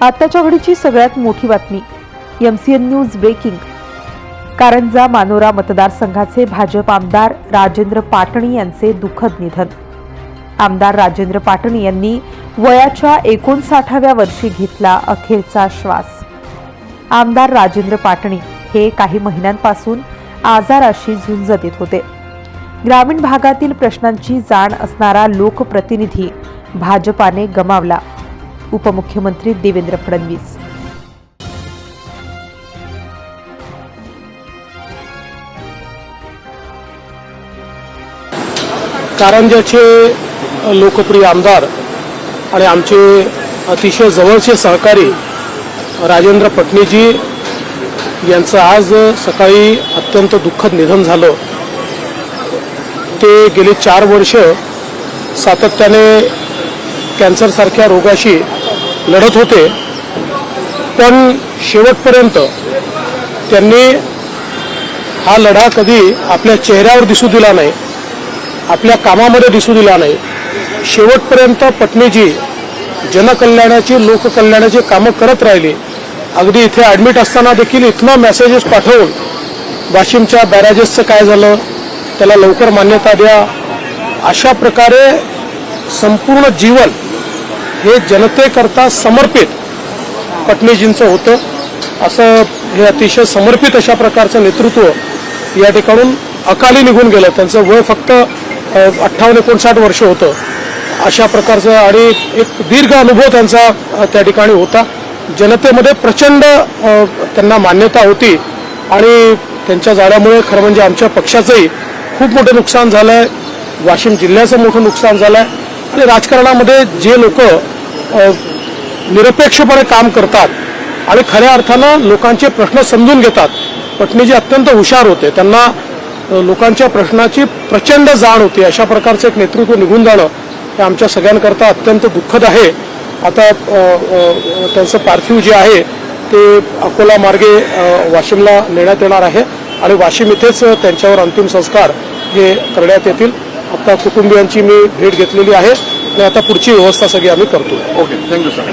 आत्ताच्या घडीची सगळ्यात मोठी बातमी M C N news breaking Karanja Manora मतदारसंघाचे भाजप आमदार राजेंद्र पाटणी यांचे दुःखद निधन. आमदार राजेंद्र पाटणी यांनी वयाच्या एकोणसाठाव्या वर्षी घेतला अखेरचा श्वास. आमदार राजेंद्र पाटणी हे काही महिन्यांपासून आजाराशी झुंज देत होते. ग्रामीण भागातील प्रश्नांची जाण असणारा लोकप्रतिनिधी भाजपाने गमावला. उपमुख्यमंत्री देवेंद्र फडणवीस. कारंजाचे लोकप्रिय आमदार आणि आमचे अतिशय जवळचे सहकारी राजेंद्र पटनेजी यांचं आज सकाळी अत्यंत दुःखद निधन झालं. ते गेली चार वर्ष सातत्याने कॅन्सरसारख्या रोगाशी लढत होते. पण शेवटपर्यंत त्यांनी हा लढा कधी आपल्या चेहऱ्यावर दिसू दिला नाही आपल्या कामामध्ये दिसू दिला नाही. शेवटपर्यंत पत्नीजी जनकल्याणाची लोककल्याणाची कामं करत राहिली. अगदी इथे ॲडमिट असताना देखील इथनं मेसेजेस पाठवून वाशिमच्या बॅरेजेसचं काय झालं त्याला लवकर मान्यता द्या. अशा प्रकारे संपूर्ण जीवन हे जनतेकरता समर्पित पटनीजींचं होतं. असं हे अतिशय समर्पित अशा प्रकारचं नेतृत्व या ठिकाणून अकाली निघून गेलं. त्यांचं वय फक्त अठ्ठावन्न एकोणसाठ वर्ष होतं. अशा प्रकारचं आणि एक दीर्घ अनुभव त्यांचा त्या ठिकाणी होता. जनतेमध्ये प्रचंड त्यांना मान्यता होती आणि त्यांच्या जाण्यामुळे खरं म्हणजे आमच्या पक्षाचंही खूप मोठं नुकसान झालं आहे वाशिम जिल्ह्याचं मोठं नुकसान झालं आहे आणि राजकारणामध्ये जे लोक निरपेक्षपणे काम करतात आणि खऱ्या अर्थानं लोकांचे प्रश्न समजून घेतात. पटणीजी अत्यंत हुशार होते. त्यांना लोकांच्या प्रश्नाची प्रचंड जाण होती. अशा प्रकारचं एक नेतृत्व निघून जाणं हे आमच्या सगळ्यांकरता अत्यंत दुःखद आहे. आता त्यांचं पार्थिव जे आहे ते अकोला मार्गे वाशिमला नेण्यात येणार आहे आणि वाशिम इथेच त्यांच्यावर अंतिम संस्कार हे करण्यात येतील. आता कुटुंबियांची मी भेट घेतलेली आहे आणि आता पुढची व्यवस्था सगळी आम्ही करतो. Okay thank you sir